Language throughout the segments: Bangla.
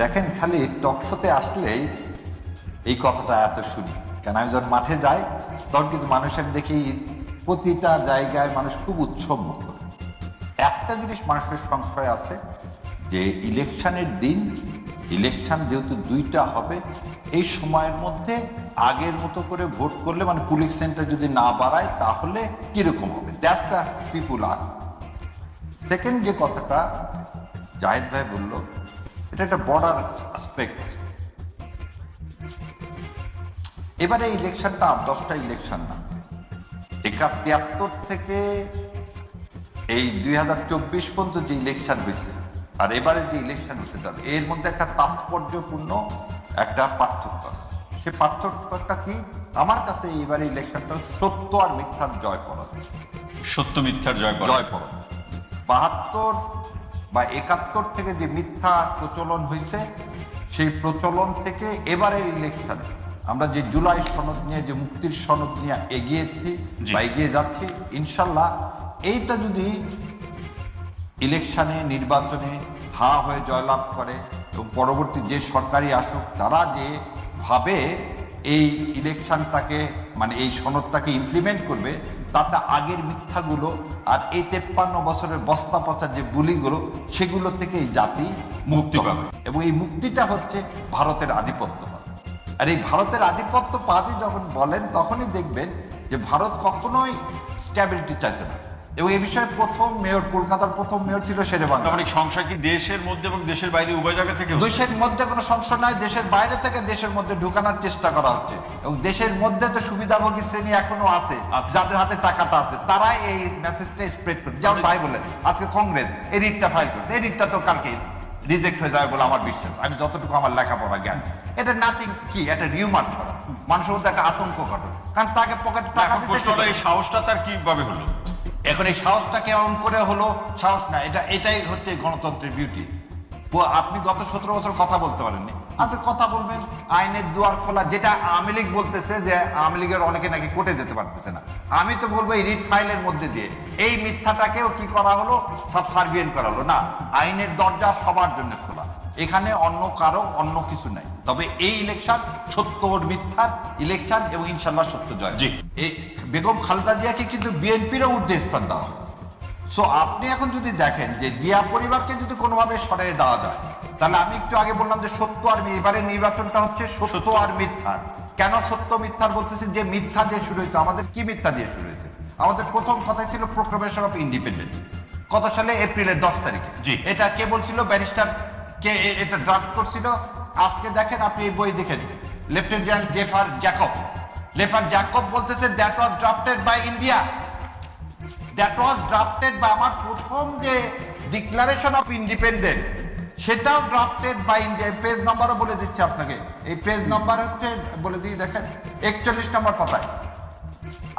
দেখেন, খালি টকশোতে আসলেই এই কথাটা এত শুনি। কেন, আমি যখন মাঠে যাই, তখন কিন্তু মানুষ আমি দেখি প্রতিটা জায়গায় মানুষ খুব উৎসব মুখর একটা জিনিস মানুষের সংশয় আছে যে, ইলেকশনের দিন, ইলেকশন যেহেতু দুইটা হবে, এই সময়ের মধ্যে আগের মতো করে ভোট করলে মানে পুলিং সেন্টার যদি না বাড়ায়, তাহলে কীরকম হবে? That the people us second যে কথাটা জাহেদ ভাই বলল এটা একটা বর্ডার অ্যাসপেক্ট এবারে ইলেকশনটা আর দশটা ইলেকশন না। একাত্তর থেকে এই দুই হাজার চব্বিশ পর্যন্ত যে ইলেকশন হয়েছে আর এবারে যে ইলেকশন হতে যাবে এর মধ্যে একটা তাৎপর্যপূর্ণ একটা পার্থক্য আছে। সে পার্থক্যটা কি? আমার কাছে এবারে ইলেকশনটা সত্য আর মিথ্যার জয় পড়া সত্য মিথ্যার জয়। জয় পড়া বাহাত্তর বা একাত্তর থেকে যে মিথ্যা প্রচলন হয়েছে সেই প্রচলন থেকে এবারের ইলেকশন আমরা যে জুলাই সনদ নিয়ে যে মুক্তির সনদ নিয়ে এগিয়েছি বা এগিয়ে যাচ্ছি ইনশাল্লাহ এইটা যদি ইলেকশনে নির্বাচনে হা হয়ে জয়লাভ করে এবং পরবর্তী যে সরকারি আসুক তারা যে ভাবে এই ইলেকশনটাকে মানে এই সনদটাকে ইমপ্লিমেন্ট করবে তাতে আগের মিথ্যাগুলো আর এই তেপ্পান্ন বছরের বস্তা পচা যে বুলিগুলো সেগুলো থেকে এই জাতি মুক্তি পাবে। এবং এই মুক্তিটা হচ্ছে ভারতের আধিপত্য আর এই ভারতের আধিপত্য আধিপত্যবাদই যখন বলেন তখনই দেখবেন যে ভারত কখনোই স্ট্যাবিলিটি চাইতে না। এবং এই বিষয়ে প্রথম মেয়র কলকাতার প্রথম মেয়র ছিল শেরে বাংলা। মানে সংশয় কি দেশের মধ্যে এবং দেশের বাইরে উভয় জায়গা থেকে দেশের মধ্যে কোনো সংশয় নাই দেশের বাইরে থেকে দেশের মধ্যে ঢুকানোর চেষ্টা করা হচ্ছে। এবং দেশের মধ্যে তো সুবিধাভোগী শ্রেণি এখনও আছে আছে। যাদের হাতে টাকাটা আছে তারাই এই মেসেজটা স্প্রেড করছে। যেমন ভাই বলেন আজকে কংগ্রেস এই রিটটা ফাইল করছে। এই রিটটা তো কালকে রিজেক্ট হয়ে যাবে বলে আমার বিশ্বাস। আমি যতটুকু আমার লেখাপড়া জ্ঞান। এটা নাথিং কি? এটা রিউমার ছড়া মানুষের মধ্যে একটা আতঙ্ক ঘটে। কারণ তাকে পকেটে টাকা দিচ্ছে এই সাহসটা তার কীভাবে হলো? এখন এই সাহসটা কেমন করে হলো সাহস না এটা এটাই হচ্ছে গণতন্ত্রের বিউটি আপনি গত সতেরো বছর কথা বলতে পারেননি। আচ্ছা কথা বলবেন। আইনের দুয়ার খোলা যেটা আওয়ামী লীগ বলতেছে যে আওয়ামী লীগের অনেকে নাকি কোর্টে যেতে পারতেছে না। আমি তো বলব এই রিট ফাইলের মধ্যে দিয়ে। এই মিথ্যাটাকেও কি করা হলো? সাবসার্ভিয়েন্ট করা হলো। না আইনের দরজা সবার জন্য খোলা। এখানে অন্য কারও অন্য কিছু নাই। তবে এই ইলেকশন সত্য মিথ্যার ইলেকশন এবং ইনশাল্লাহ সত্য জয়। জি। বেগম খালেদা জিয়াকে কিন্তু বিএনপিরও ঊর্ধ্বে স্থান দেওয়া হয়েছে। সো আপনি এখন যদি দেখেন যে জিয়া পরিবারকে যদি কোনোভাবে সরিয়ে দেওয়া যায় তাহলে আমি একটু আগে বললাম যে সত্য আর এবারে নির্বাচনটা হচ্ছে সত্য আর মিথ্যার কেন সত্য মিথ্যার বলতেছি যে মিথ্যা দিয়ে শুরু হয়েছে। আমাদের কি মিথ্যা দিয়ে শুরু হয়েছে? আমাদের প্রথম কথাই ছিল প্রোক্লামেশন অফ ইন্ডিপেন্ডেন্ট কত সালে? এপ্রিলের দশ তারিখে। জি। এটা কে বলছিল? ব্যারিস্টার কে এটা ড্রাফট করছিল। আজকে দেখেন আপনি এই বই দেখেন লেফটেন্যান্ট জেনারেল জেফার জ্যাকব লেফার জ্যাকব বলতেছে that was drafted by India that was drafted by আমার প্রথম যে ডিক্লারেশন অফ ইন্ডিপেন্ডেন্ট সেটাও ড্রাফটেড বাই ইন্ডিয়া পেজ নাম্বারও বলে দিচ্ছি আপনাকে। এই পেজ নাম্বার হচ্ছে বলে দিয়ে দেখেন একচল্লিশ নম্বর পাতায়।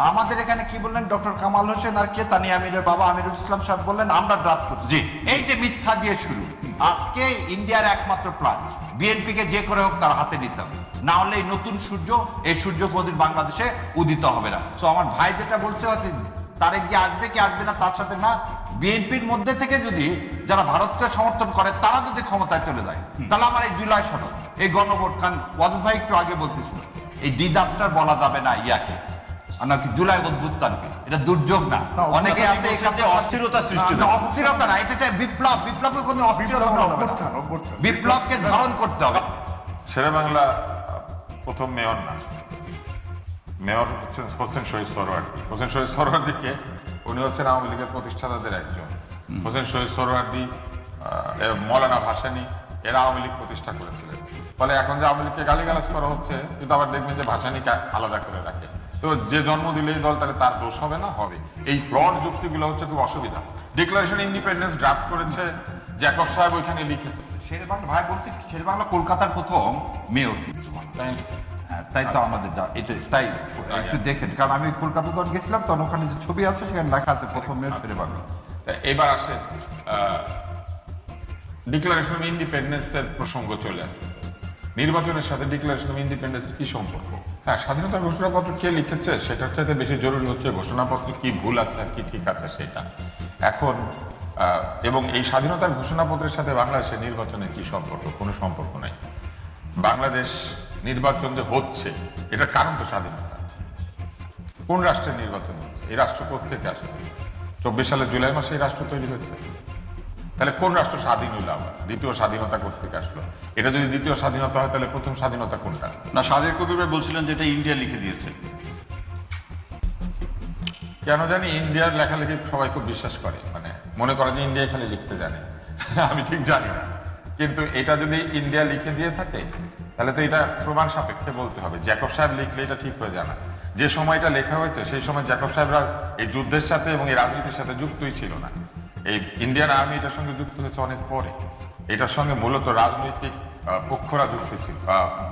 আমাদের এখানে কি বললেন? ডক্টর কামাল হোসেন আর কে? তানিয়া আমিরের বাবা আমিরুল ইসলাম সাহেব বললেন আমরা ড্রাফট করছি। জি। এই যে মিথ্যা দিয়ে শুরু আজকে ইন্ডিয়ার একমাত্র প্ল্যান বিএনপিকে যে করে হোক তার হাতে নিতে হবে। না হলে এই নতুন সূর্য এই সূর্য কোনদিন বাংলাদেশে উদিত হবে না। সো আমার ভাই যেটা বলছে তারেক যে আসবে কি আসবে না তার সাথে না। বিএনপির মধ্যে থেকে যদি যারা ভারতকে সমর্থন করে তারা যদি ক্ষমতায় চলে যায় তাহলে আমার এই জুলাই সনদ এই গণভোট কারণ ওয়াদুদ ভাই একটু আগে বলতেছিল এই ডিজাস্টার বলা যাবে না ইয়াকে। নাকি জুলাই অভ্যুত্থানকে। এটা দুর্যোগ না। অনেকে আছে অস্থিরতা সৃষ্টি অস্থিরতা না এটা বিপ্লব। বিপ্লবকে কোনো অস্থিরতা বলা। বিপ্লবকে ধারণ করতে হবে। শেরেবাংলা প্রথম মেয়র না। মেয়র হচ্ছেন হোসেন শহীদ সরোয়ার্দি হোসেন শহীদ সরোয়ার্দিকে উনি হচ্ছেন আওয়ামী লীগের প্রতিষ্ঠাতাদের একজন। হোসেন শহীদ সরোয়ার্দি মৌলানা ভাসানি এরা আওয়ামী লীগ প্রতিষ্ঠা করেছিলেন। ফলে এখন যে আওয়ামী লীগকে গালিগালাজ করা হচ্ছে কিন্তু আবার দেখবেন যে ভাসানিকে আলাদা করে রাখে। তো যে জন্ম দিলে এই দল তাহলে তার দোষ হবে না? হবে। এই ফ্রড যুক্তিগুলো হচ্ছে খুব অসুবিধা। ডিক্লারেশন ইন্ডিপেন্ডেন্স ড্রাফট করেছে জ্যাকব সাহেব ওইখানে লিখেছে। শেরে বাংলা ভাই বলছি শেরে বাংলা কলকাতার প্রথম মেয়র হ্যাঁ, তাই তো আমাদের এটা তাই একটু দেখেন কারণ আমি কলকাতা যখন গেছিলাম তখন ওখানে যে ছবি আছে সেখানে লেখা আছে প্রথম মেয়র শেরে বাংলা এবার আসে ডিক্লারেশন অফ ইন্ডিপেন্ডেন্সের প্রসঙ্গ চলে আসে। নির্বাচনের সাথে ডিক্লারেশন অফ ইন্ডিপেন্ডেন্সের কি সম্পর্ক? হ্যাঁ স্বাধীনতা ঘোষণাপত্র কে লিখেছে সেটার চাইতে বেশি জরুরি হচ্ছে ঘোষণাপত্রে কি ভুল আছে আর কি ঠিক আছে সেটা। এখন এবং এই স্বাধীনতার ঘোষণাপত্রের সাথে বাংলাদেশের নির্বাচনের কি সম্পর্ক? কোনো সম্পর্ক নাই। বাংলাদেশ নির্বাচন যে হচ্ছে এটার কারণ তো স্বাধীনতা। কোন রাষ্ট্রের নির্বাচন হচ্ছে? এই রাষ্ট্র থেকে আসে। চব্বিশ সালে জুলাই মাসে এই রাষ্ট্র তৈরি হয়েছে। তাহলে কোন রাষ্ট্র স্বাধীন হইল আবার? দ্বিতীয় স্বাধীনতা থেকে আসলো? এটা যদি দ্বিতীয় স্বাধীনতা হয় তাহলে প্রথম স্বাধীনতা কোনটা? না সাদের কবির ভাই বলছিলেন যে এটা ইন্ডিয়া লিখে দিয়েছে। কেন জানি ইন্ডিয়ার লেখালেখি সবাই খুব বিশ্বাস করে। মানে মনে করে যে ইন্ডিয়া খালি লিখতে জানে। আমি ঠিক জানি না। কিন্তু এটা যদি ইন্ডিয়া লিখে দিয়ে থাকে, তাহলে তো এটা প্রমাণ সাপেক্ষে বলতে হবে। জ্যাকব সাহেব লিখলে এটা ঠিক হয়ে জানা যে সময়টা লেখা হয়েছে, সেই সময় জ্যাকব সাহেবরা এই যুদ্ধের সাথে এবং এই রাজনীতির সাথে যুক্তই ছিল না। এই ইন্ডিয়ান আর্মি এটার সঙ্গে যুক্ত হয়েছে অনেক পরে। এটার সঙ্গে মূলত রাজনৈতিক পক্ষরা যুক্ত ছিল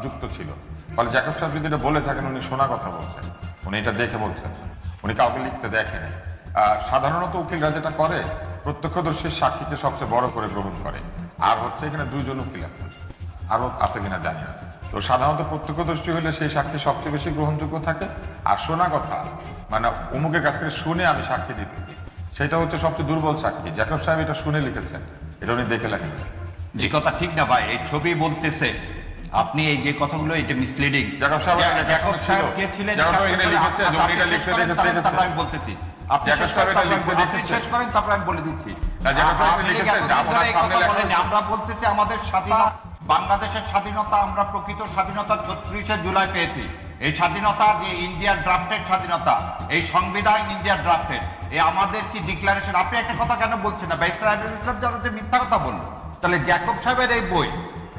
যুক্ত ছিল। ফলে জ্যাকব সাহেব যদি এটা বলে থাকেন, উনি শোনা কথা বলছেন। উনি এটা দেখে বলছেন উনি কাউকে লিখতে দেখেন। সাধারণত উকিলরা যেটা করে প্রত্যক্ষদর্শীর সাক্ষীকে সবচেয়ে বড় করে গ্রহণ করে। আর হচ্ছে এখানে দুইজন উকিল আছেন। আরও আছে কিনা জানি না। তো সাধারণত প্রত্যক্ষদর্শী হলে সেই সাক্ষী সবচেয়ে বেশি গ্রহণযোগ্য থাকে। আর শোনা কথা মানে অমুকের কাছ থেকে শুনে আমি সাক্ষী দিতেছি। সেটা হচ্ছে সবচেয়ে দুর্বল সাক্ষী। জ্যাকব সাহেব এটা শুনে লিখেছেন। এটা উনি দেখে লেখেন। যে কথা ঠিক না ভাই এই ছবি বলতেছে। আপনি এই যে কথাগুলো এটা মিসলিডিং জাকব সাহেব ছিল। সাহেব কে ছিলেন। আমি বলতেছি। আপনি শেষ করেন, তারপর আমি বলে দিচ্ছি। আমরা বলতেছি আমাদের স্বাধীনতা বাংলাদেশের স্বাধীনতা আমরা প্রকৃত স্বাধীনতা ছত্রিশে জুলাই পেয়েছি। এই স্বাধীনতা যে ইন্ডিয়ার ড্রাফটেড স্বাধীনতা এই সংবিধান ইন্ডিয়ার ড্রাফটেড এই আমাদের কি ডিক্লারেশন? আপনি একটা কথা কেন বলছেন না? ব্যারিস্টার আবির ইসলাম যারা যে মিথ্যা কথা বলল। তাহলে জ্যাকব সাহেবের এই বই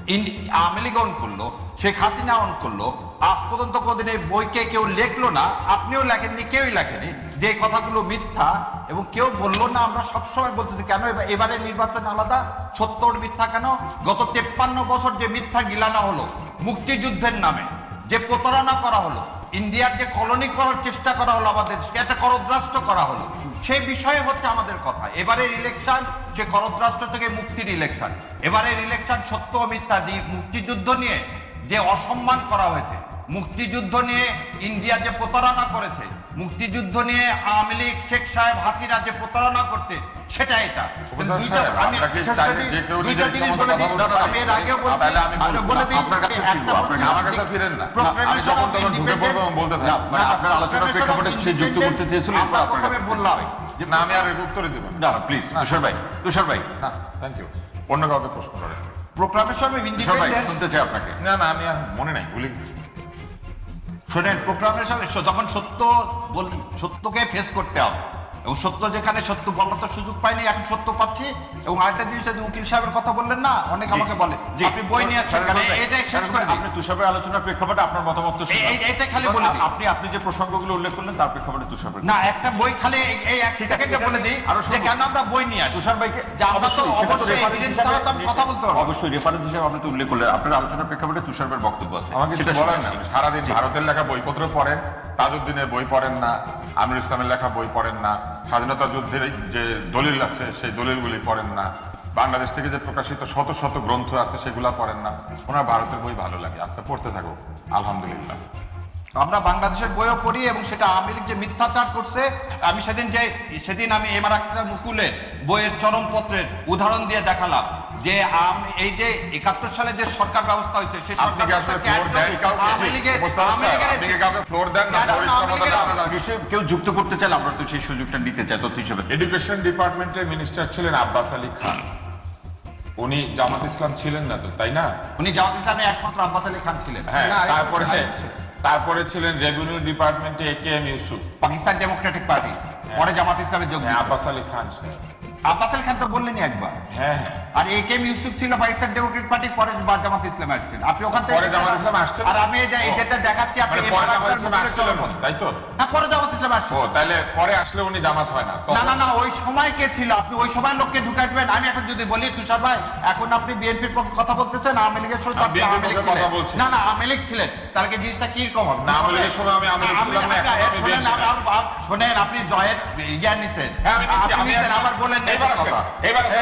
ইন্ডি- আওয়ামী লীগ অন করল শেখ হাসিনা অন করল আজ পর্যন্ত কোনদিন এই বইকে কেউ লেখলো না আপনিও লেখেননি কেউই লেখেনি। যে কথাগুলো মিথ্যা এবং কেউ বলল না, আমরা সবসময় বলতেছি, কেন এবার- নির্বাচন আলাদা? সত্তর মিথ্যা কেন? গত তেপ্পান্ন বছর যে মিথ্যা গিলানো হলো, মুক্তিযুদ্ধের নামে যে প্রতারণা করা হলো, ইন্ডিয়ার যে কলোনি করার চেষ্টা করা হলো আমাদের একটা করদ্রাষ্ট্র করা হলো সে বিষয়ে হচ্ছে আমাদের কথা। এবারের ইলেকশন সে করদ্রাষ্ট্র থেকে মুক্তির ইলেকশন এবারের ইলেকশন সত্য মিথ্যা দিয়ে মুক্তিযুদ্ধ নিয়ে যে অসম্মান করা হয়েছে, মুক্তিযুদ্ধ নিয়ে ইন্ডিয়া যে প্রতারণা করেছে মুক্তিযুদ্ধ নিয়ে আওয়ামী লীগ শেখ সাহেব হাসিনা যে প্রতারণা করছে সেটা এটা। আমি দুইটা জিনিস বলে দিই। আমি এর আগেও বলছি। বলে দিই প্রোক্লামেশন অফ ইন্ডিপেন্ডেন্স শুনতে চাই আপনাকে। না না আমি আর মনে নাই ভুলে গেছি। শোনেন সঙ্গে যখন সত্য বল সত্যকে ফেস করতে হবে এবং সত্য যেখানে সত্য বলার তো সুযোগ পাইনি এখন সত্য পাচ্ছি। এবং আরেকটা জিনিস আছে, উকিল সাহেবের কথা বললেন না অনেক আমাকে বলে। জি। আপনি বই নিয়ে আসছেন কেন? এটা শেষ করে দিই আপনি তুষার ভাই আলোচনার প্রেক্ষাপটে আপনার মতামত তো এই- খালি বলে দিই। আপনি আপনি যে প্রসঙ্গগুলো উল্লেখ করলেন তার প্রেক্ষাপটে তুষার না একটা বই খালি এই- এক সেকেন্ডে এটা বলে দিই আরও যে কেন আমরা বই নিয়ে আসি? তুষার ভাইকে যে আমরা তো অবশ্যই, হিসাবে- ছাড়া তো আমি কথা বলতে পারব অবশ্যই রেফারেন্স হিসেবে আপনি তো উল্লেখ করলেন। আপনার আলোচনার প্রেক্ষাপটে তুষার ভাইয়ের বক্তব্য আছে। আমাকে কিছু বলেন না। সারাদিন ভারতের লেখা বইপত্র পড়েন। তাজউদ্দিনের বই পড়েন না আমির ইসলামের লেখা বই পড়েন না, স্বাধীনতা যুদ্ধের যে দলিল আছে, সেই দলিলগুলি পড়েন না, বাংলাদেশ থেকে যে প্রকাশিত শত শত গ্রন্থ আছে, সেগুলো পড়েন না। ওনার ভারতের বই ভালো লাগে আচ্ছা পড়তে থাকো, আলহামদুলিল্লাহ। আমরা বাংলাদেশের বইও পড়ি এবং সেটা লীগ যে মিথ্যাচার করছে, আমি সেদিন যে, সেদিন আমি এমার আক্তার মুকুলের বইয়ের চরমপত্রের উদাহরণ দিয়ে দেখালাম। যে এই যে একাত্তর সালে যে সরকার ব্যবস্থা হয়েছে সেই সরকার কেউ যুক্ত করতে চাইলে আমরা তো সেই সুযোগটা নিতে চাই তথ্য হিসেবে। এডুকেশন ডিপার্টমেন্টের মিনিস্টার ছিলেন আব্বাস আলী খান। উনি জামাত ইসলাম ছিলেন না তো তাই না? উনি জামাত ইসলামে একমাত্র আব্বাস আলী খান ছিলেন। হ্যাঁ তারপরে তারপরে ছিলেন রেভিনিউ ডিপার্টমেন্টে A K M Yusuf. Pakistan democratic party পরে জামাত ইসলামে যোগ হ্যাঁ আব্বাস আলী খান ছিলেন। খান তো বললেনই একবার। হ্যাঁ হ্যাঁ। আর এ কে এম ইউসুফ ছিল পাকিস্তান পার্টি পরে জামাত ইসলাম আসছেন আপনি ওখান থেকে পরে জামাত ইসলাম আসছেন? আর আমি যেটা দেখাচ্ছি আপনি মানে এবার পরে জামাত ইসলাম আসছিলেন তাই তো? হ্যাঁ পরে জামাত ইসলাম আসছেন ও তাহলে পরে আসলে উনি জামাত হয় না। না না না ওই সময় কে ছিল? আপনি ওই সময় লোককে ঢুকাই দিবেন। আমি এখন যদি বলি তুষার ভাই এখন আপনি বিএনপির পক্ষে কথা বলতেছেন আওয়ামী লীগের সাথে কথা। না না আওয়ামী লীগ ছিলেন। তাহলে জিনিসটা কীরকম হবে? না, সময় আমি আমি শোনেন, আপনি জয়ের জ্ঞান নিছেন। হ্যাঁ, নিচ্ছি, আপনি আবার বলেন না এবার কথা।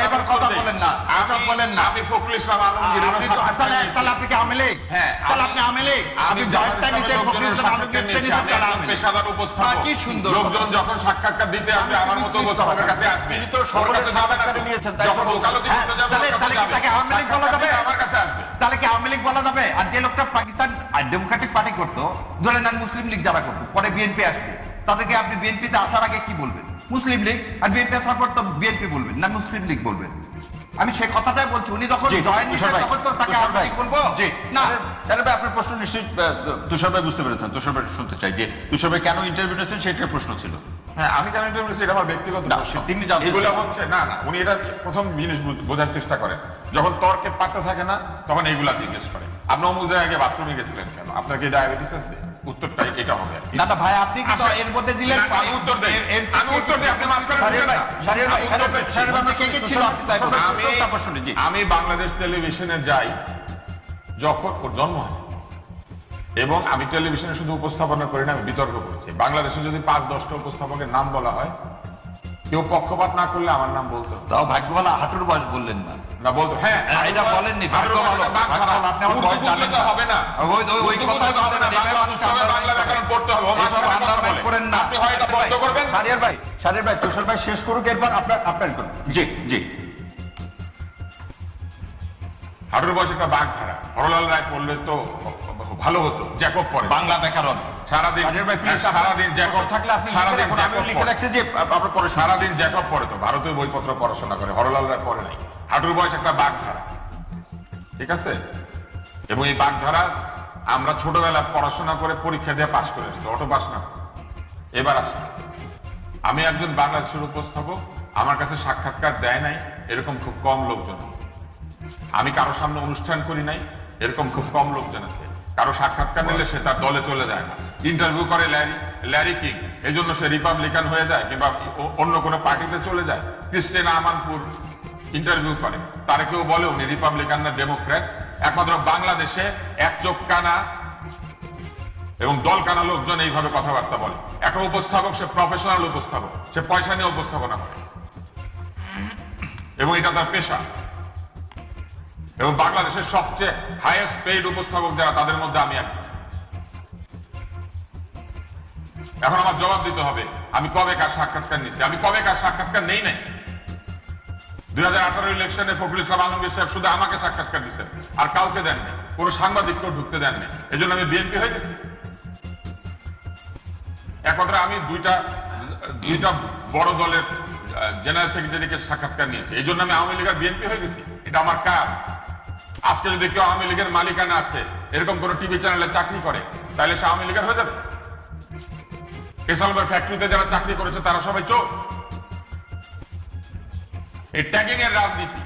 এবার কথা বলেন না আমি- বলেন না। ফখরুল ইসলাম আলমগীর আপনি তো- তাহলে তাহলে আপনি কি আওয়ামী লীগ? হ্যাঁ, তাহলে আপনি আওয়ামী লীগ? আমি আপনি জয়েরটা নিছেন ফখরুল ইসলাম নিছেন আমি তাহলে পেশাদার উপস্থাপক। কি সুন্দর। লোকজন যখন সাক্ষাৎকার দিতে আসবে আমার মতো উপস্থাপকের কাছে আসবে। তো ওর সকলের কাছে যাবে না নিয়েছেন, তাই যখন ওকালতি হ্যাঁ, করতে যাবে, তাহলে-। তাকে আওয়ামী লীগ বলা যাবে? আমার কাছে আসবে তাহলে কি আওয়ামী লীগ বলা যাবে? আর যে লোকটা পাকিস্তান ডেমোক্রেটিক পার্টি করতো ধরে নেন মুসলিম লীগ যারা করতো পরে বিএনপি আসবে তাদেরকে আপনি বিএনপিতে আসার আগে কি বলবেন? মুসলিম লীগ আর বিএনপি আসার পর তো বিএনপি বলবেন না মুসলিম লীগ বলবেন? আমি সেই কথাটাই বলছি উনি যখন জয়েন তখন তো তাকে লীগ বলব? জি না। তাহলে ভাই আপনার প্রশ্ন নিশ্চয়ই তুষার ভাই বুঝতে পেরেছেন তুষার ভাই শুনতে চাই যে তুষার ভাই কেন ইন্টারভিউ নিয়েছেন সেটাই প্রশ্ন ছিল। হ্যাঁ আমি কেন এটা বলেছি এটা আমার ব্যক্তিগত তিনি জানতে এগুলো হচ্ছে না না উনি এটা প্রথম জিনিস বোঝার চেষ্টা করেন। যখন তর্কের পাট্টা থাকে না তখন এইগুলা জিজ্ঞেস করে আপনি অমুক জায়গায় বাথরুমে গেছিলেন কেন? আপনার কি ডায়াবেটিস আছে? উত্তরটাই এটা হবে। আর না না ভাই আপনি কি তো এর মধ্যে দিলেন? আমি উত্তর দেই। আমি উত্তর দিই আপনি না। কে কে ছিল? আপনি তাই আমি। আমি বাংলাদেশ টেলিভিশনে যাই যখন ওর জন্ম হয়। এবং আমি টেলিভিশনে শুধু উপস্থাপনা করি না আমি বিতর্ক করছি। বাংলাদেশে যদি পাঁচ দশটা উপস্থাপকের নাম বলা হয় কেউ পক্ষপাত না করলে আমার নাম বলতো তাও ভাগ্য ভালো হাঁটুর বয়স বললেন না। না বলতো হ্যাঁ হ্যাঁ, এটা বলেননি, ভাগ্য ভালো, ভাগ্য ভালো, আপনি আমার বয়স জানেন না। হবে না। ওই- ওই- ওই উর্দু কথাই বুঝলে তো বলেন না, না। এভাবে বাংলা মানুষকে বাংলা ব্যাকরণ পড়তে হবে এসব মাঝখানে কথা underline বলে। করেন না। আপনি হয় এটা বন্ধ করবেন? শাহরিয়ার ভাই শাহরিয়ার ভাই তুষার ভাই শেষ করুক এরপর আপনার আপনার করুন। জি জি। হাড়ুর বয়স একটা বাঘ ধারা হরলাল রায় পড়লে তো ভালো হতো জ্যাকব পরে। বাংলা ব্যাকরণ। সারাদিন প্লিজ সারাদিন জ্যাকব থাকলে আপনি জ্যাকব পড়ে। সারাদিন জ্যাকব পড়ে তো ভারতীয় বইপত্র পড়াশোনা করে হরলাল রায় পড়ে নাই। হাঁটুর বয়স একটা বাঘ ধারা ঠিক আছে? এবং এই বাঘ ধারা আমরা ছোটবেলা পড়াশোনা করে পরীক্ষা দিয়ে পাশ করে এসেছি। অটো পাস না। এবার আসি। আমি একজন বাংলাদেশের উপস্থাপক, আমার কাছে সাক্ষাৎকার দেয় নাই, এরকম খুব কম লোকজন। আমি কারও সামনে অনুষ্ঠান করি নাই, এরকম খুব কম লোকজন আছে। কারও সাক্ষাৎকার নিলে সে তার দলে চলে যায় না। ইন্টারভিউ করে ল্যারি ল্যারি কিং। এই জন্য সে রিপাবলিকান হয়ে যায় কিংবা অন্য কোনো পার্টিতে চলে যায়। ক্রিস্টেন আমানপুর ইন্টারভিউ করে। তারা কেউ বলে উনি রিপাবলিকান না ডেমোক্র্যাট একমাত্র বাংলাদেশে এক চোখ কানা এবং দল কানা লোকজন এইভাবে কথাবার্তা বলে। একটা উপস্থাপক, সে প্রফেশনাল উপস্থাপক, সে পয়সা নিয়ে উপস্থাপনা করে। এবং এটা তার পেশা। এবং বাংলাদেশের সবচেয়ে হাইয়েস্ট পেইড উপস্থাপক যারা, তাদের মধ্যে আমি একজন। এখন আমার জবাব দিতে হবে, আমি কবে কার সাক্ষাৎকার নিচ্ছি? আমি কবে কার সাক্ষাৎকার নেই নাই? দুই হাজার আঠারো ইলেকশনে ফখরুল ইসলাম আলমগীর সাহেব শুধু আমাকে সাক্ষাৎকার দিচ্ছেন আর কাউকে দেননি, কোনো সাংবাদিককেও ঢুকতে দেননি। এই জন্য আমি বিএনপি হয়ে গেছি। একমাত্র আমি দুইটা দুইটা বড় দলের জেনারেল সেক্রেটারিকে সাক্ষাৎকার নিয়েছি। এই জন্য আমি আওয়ামী লীগের বিএনপি হয়ে গেছি। এটা আমার কাজ। আজকে যদি কেউ আওয়ামী লীগের মালিকানা আছে, এরকম কোন টিভি চ্যানেলে চাকরি করে, তাহলে সে আওয়ামী লীগের হয়ে যাবে। ইসলামের ফ্যাক্টরিতে যারা চাকরি করেছে, তারা সবাই চোখ এই ট্যাগিং এর রাজনীতি।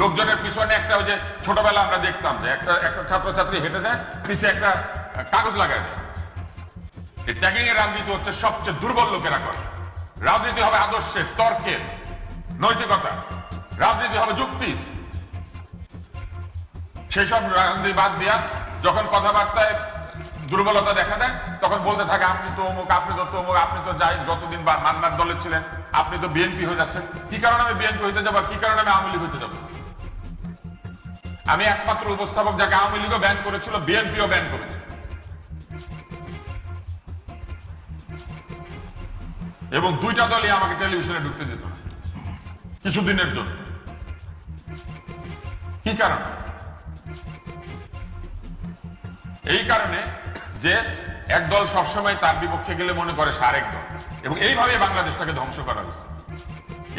লোকজনের পিছনে একটা ওই যে ছোটবেলা আমরা দেখতাম যে একটা একটা ছাত্রছাত্রী হেঁটে দেয় পিছে একটা কাগজ লাগায় এই ট্যাগিং এর রাজনীতি হচ্ছে সবচেয়ে দুর্বল লোকেরা করে। রাজনীতি হবে আদর্শের, তর্কের নৈতিকতা রাজনীতি হবে যুক্তি সেই সব রাজনীতি বাদ দিয়া যখন কথাবার্তায় দুর্বলতা দেখা দেয়, তখন বলতে থাকে, আপনি তো অমুক, আপনি তো অমুক আপনি তো যাই গতদিন বা মান্নার দলে ছিলেন, আপনি তো বিএনপি হয়ে যাচ্ছেন। কি কারণে আমি বিএনপি হইতে যাব? কি কারণে আমি আওয়ামী লীগ হইতে যাব? আমি একমাত্র উপস্থাপক যাকে আওয়ামী লীগও ব্যান করেছিল, বিএনপিও ব্যান করেছে। এবং দুইটা দলই আমাকে টেলিভিশনে ঢুকতে দিত না, কিছুদিনের জন্য। কি কারণ? এই কারণে যে একদল সবসময় তার বিপক্ষে গেলে মনে করে সারেক দল এবং এইভাবে বাংলাদেশটাকে ধ্বংস করা হয়েছে।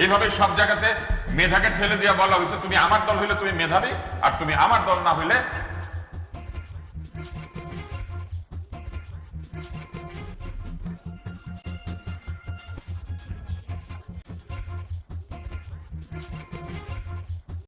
এইভাবে সব জায়গাতে মেধাকে ঠেলে দিয়ে বলা হয়েছে, তুমি আমার দল হইলে তুমি মেধাবী, আর তুমি আমার দল না হইলে